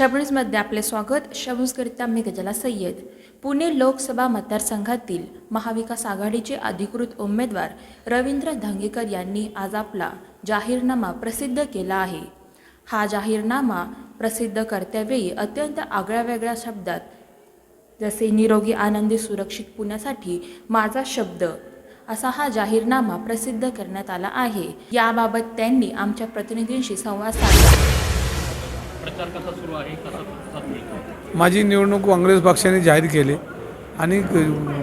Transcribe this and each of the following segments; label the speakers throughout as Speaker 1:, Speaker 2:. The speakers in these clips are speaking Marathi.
Speaker 1: शबणीजमध्ये आपले स्वागत. शबनूजकरिता मी गजला सय्यद. पुणे लोकसभा मतदारसंघातील महाविकास आघाडीचे अधिकृत उमेदवार रवींद्र धंगेकर यांनी आज आपला जाहीरनामा प्रसिद्ध केला आहे. हा जाहीरनामा प्रसिद्ध करत्यावेळी अत्यंत आगळ्यावेगळ्या शब्दात जसे निरोगी आनंदी सुरक्षित पुण्यासाठी माझा शब्द असा हा जाहीरनामा प्रसिद्ध करण्यात आला आहे. याबाबत त्यांनी आमच्या प्रतिनिधींशी संवाद साधला.
Speaker 2: प्रचार कसा सुरू आहे? कसा
Speaker 3: माझी निवडणूक काँग्रेस पक्षाने जाहीर केली आणि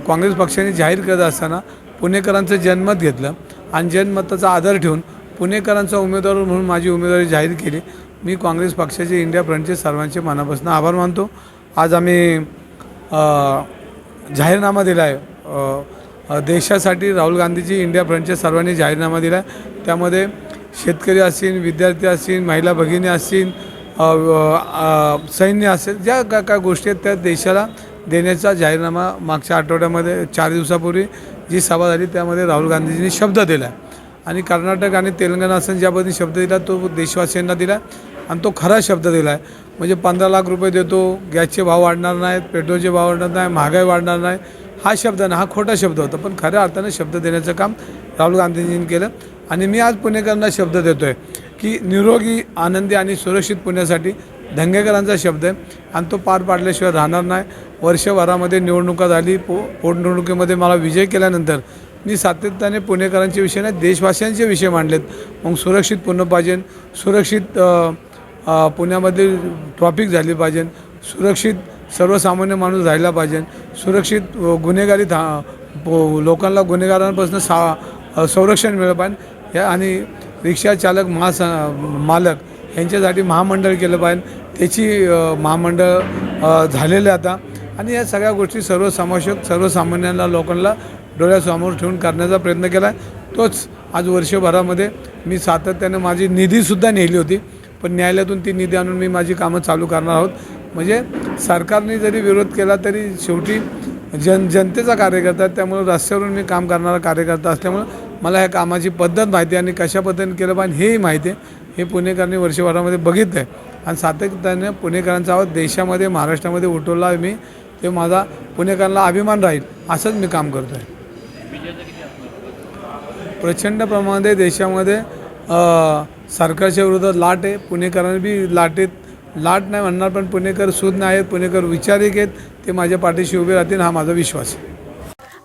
Speaker 3: काँग्रेस पक्षाने जाहीर करत असताना पुणेकरांचं जनमत घेतलं आणि जनमताचा आधार ठेवून पुणेकरांचा उमेदवार म्हणून माझी उमेदवारी जाहीर केली. मी काँग्रेस पक्षाचे इंडिया फ्रंटचे सर्वांचे मनापासून आभार मानतो. आज आम्ही जाहीरनामा दिला आहे देशासाठी राहुल गांधीजी इंडिया फ्रंटचे सर्वांनी जाहीरनामा दिला आहे त्यामध्ये शेतकरी असतील विद्यार्थी असतील महिला भगिनी असतील सैन्य असेल ज्या काय काय गोष्टी आहेत त्या देशाला देण्याचा जाहीरनामा मागच्या आठवड्यामध्ये चार दिवसापूर्वी जी सभा झाली त्यामध्ये राहुल गांधीजींनी शब्द दिला. आहे आणि कर्नाटक आणि तेलंगणा असं ज्या शब्द दिला तो देशवासियांना दिला आणि तो खरा शब्द दिला आहे. म्हणजे पंधरा लाख रुपये देतो गॅसचे भाव वाढणार नाहीत पेट्रोलचे भाव वाढणार नाही महागाई वाढणार नाही. हा शब्द ना हा खोटा शब्द होता. पण खऱ्या अर्थानं शब्द देण्याचं काम राहुल गांधीजींनी केलं. आणि मी आज पुणेकरांना शब्द देतो आहे की निरोगी आनंदी आणि सुरक्षित पुण्यासाठी धंगेकरांचा शब्द आहे. आणि तो पार पाडल्याशिवाय राहणार नाही. वर्षभरामध्ये निवडणुका झाली पो पोटनिवडणुकीमध्ये मला विजय केल्यानंतर मी सातत्याने पुणेकरांचे विषय नाही देशवासियांचे विषय मांडलेत. मग सुरक्षित पुणे पाहिजे सुरक्षित पुण्यामध्ये ट्रॉफिक झाली पाहिजे सुरक्षित सर्वसामान्य माणूस राहिला पाहिजे सुरक्षित गुन्हेगारी था पो- लोकांना गुन्हेगारांपासून सा संरक्षण मिळलं पाहिजे. या आणि रिक्षाचालक महास मालक यांच्यासाठी महामंडळ केलं पाहिजे. त्याची महामंडळ झालेलं आता. आणि या सगळ्या गोष्टी सर्वसमावेशक सर्वसामान्यांना लोकांना डोळ्यासमोर ठेवून करण्याचा प्रयत्न केला आहे. तोच आज वर्षभरामध्ये मी सातत्यानं माझी निधीसुद्धा नेली होती. पण न्यायालयातून ती निधी आणून मी माझी कामं चालू करणार आहोत. म्हणजे सरकारने जरी विरोध केला तरी शेवटी जन जनतेचा कार्यकर्ता त्यामुळं रस्त्यावरून मी काम करणारा कार्यकर्ता असल्यामुळं मला ह्या कामाची पद्धत माहिती आहे आणि कशा पद्धतीने केलं पाहिजे हेही माहिती आहे. हे पुणेकरांनी वर्षभरामध्ये बघितलं आहे आणि सातत्याने पुणेकरांचा आवाज देशामध्ये महाराष्ट्रामध्ये उठवला आहे मी. ते माझा पुणेकरांना अभिमान राहील असंच मी काम करतो आहे प्रचंड प्रमाणामध्ये देशामध्ये सरकारच्या विरोधात लाट आहे. पुणेकरांनी बी लाटेत लाट नाही म्हणणार पण पुणेकर सुज्ञ आहेत पुणेकर विचारिक आहेत. ते माझ्या पाठीशी उभे राहतील हा माझा विश्वास आहे.